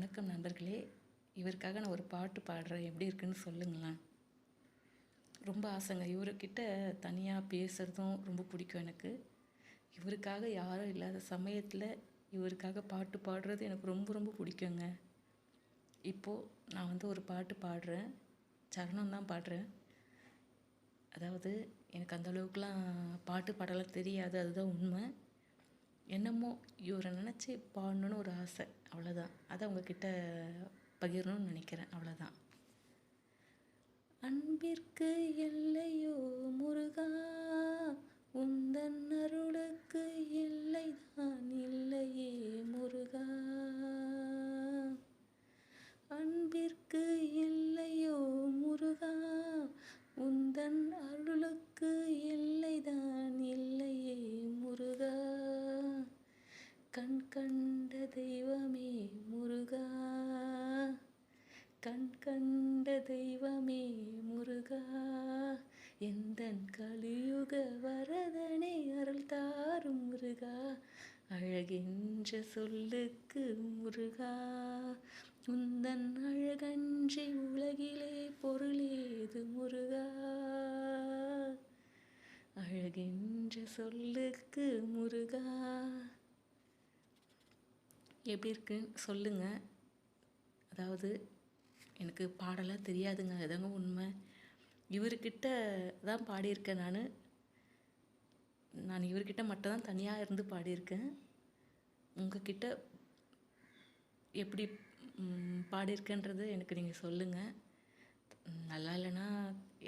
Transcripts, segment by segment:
வணக்கம் நண்பர்களே. இவருக்காக நான் ஒரு பாட்டு பாடுறேன். எப்படி இருக்குன்னு சொல்லுங்களேன். ரொம்ப ஆசைங்க. இவர்கிட்ட தனியாக பேசுகிறதும் ரொம்ப பிடிக்கும் எனக்கு. இவருக்காக யாரும் இல்லாத சமயத்தில் இவருக்காக பாட்டு பாடுறது எனக்கு ரொம்ப ரொம்ப பிடிக்குங்க. இப்போது நான் வந்து ஒரு பாட்டு பாடுறேன். சரணம் தான் பாடுறேன். அதாவது எனக்கு அந்தளவுக்குலாம் பாட்டு பாடலாம் தெரியாது. அதுதான் உண்மை. என்னமோ இவரை நினச்சி பாடணுன்னு ஒரு ஆசை. அவ்வளோதான் அதை உங்ககிட்ட பகிரணும்னு நினைக்கிறேன். அவ்வளோதான் அன்பிற்கு எல்லையோ கண்ட தெய்வமே முருகா. கண் கண்ட தெய்வமே முருகா. எந்தன் கலியுக வரதனை அருள் தாரும் முருகா. அழகென்ற சொல்லுக்கு முருகா. உந்தன் அழகன்றி உலகிலே பொருளேது முருகா. அழகென்ற சொல்லுக்கு முருகா. எப்படி இருக்குன்னு சொல்லுங்கள் அதாவது எனக்கு பாடலாம் தெரியாதுங்க. அதாங்க உண்மை? இவர்கிட்ட தான் பாடியிருக்கேன் நான். நான் இவர்கிட்ட மட்டும் தான் தனியாக இருந்து பாடியிருக்கேன். உங்ககிட்ட எப்படி பாடியிருக்கேன்றது எனக்கு நீங்கள் சொல்லுங்கள் நல்லா இல்லைன்னா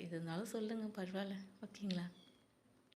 எது இருந்தாலும் சொல்லுங்கள் பரவாயில்ல. ஓகேங்களா?